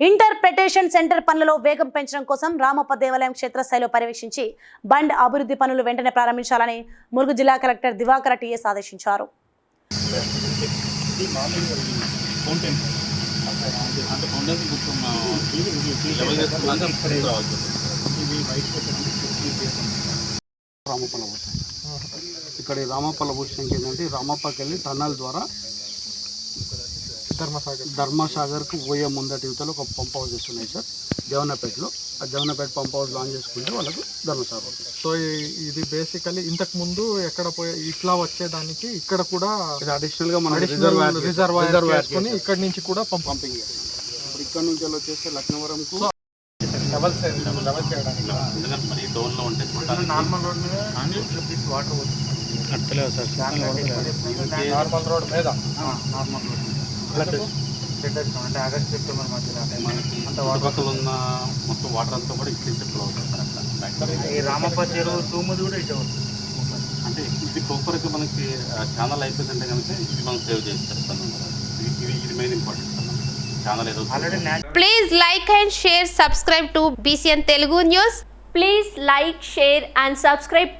Interpretation centre పనులలో వేగం పెంచడం కోసం రామప్ప దేవాలయం క్షేత్రస్థాయిలో పర్యవేక్షించి బండ్ అభివృద్ధి పనులు వెంటనే ప్రారంభించాలని మురుగు జిల్లా కలెక్టర్ దివాకర టీఎస్ ఆదేశించారు. ఇక్కడ రామప్పల భూషణ్కి ఏంటంటే రామప్పకి వెళ్ళి టన్నల్ ద్వారా ధర్మసాగర్. ధర్మసాగర్కు పోయే ముందటి యువతలో ఒక పంప్ హౌసెస్ ఉన్నాయి సార్ దేవనపేటలో ఆ దేవనపేట పంప్ హౌస్ లాంచ్ చేసుకుంటే వాళ్ళకు ధర్మసాగర్ సో ఇది బేసికలీ ఇంతకు ముందు ఎక్కడ పోయే ఇట్లా వచ్చేదానికి ఇక్కడ కూడా మన అడిషనల్ రిజర్వాయర్ రిజర్వాయర్ చేసుకొని ఇక్కడ నుంచి కూడా పంప్ పంపింగ్ ఇప్పుడు ఇక్కడ నుంచి వచ్చేస్తే లక్నవరంకు లెవెల్ లెవెల్ చేయడానికి నార్మల్ రోడ్ మీద వాటర్ నార్మల్ రోడ్ మీద. Normal road. అంటే ఆగస్ట్ సెప్టెంబర్ మధ్యలో చుట్టుపక్కల ఉన్న మొత్తం వాటర్ అంతా కూడా అవుతుంది. ఈ రామప్ప చెరువు తూముది కూడా ఇటు అంటే ఇది మనకి ఛానల్ అయిపోయిందంటే కనుక ఇది మనం సేవ్ చేస్తారు ఇది మెయిన్ ఇంపార్టెంట్ సార్ ఛానల్ ఏదో already Please like and share, subscribe to BCN Telugu News. Please like, share and subscribe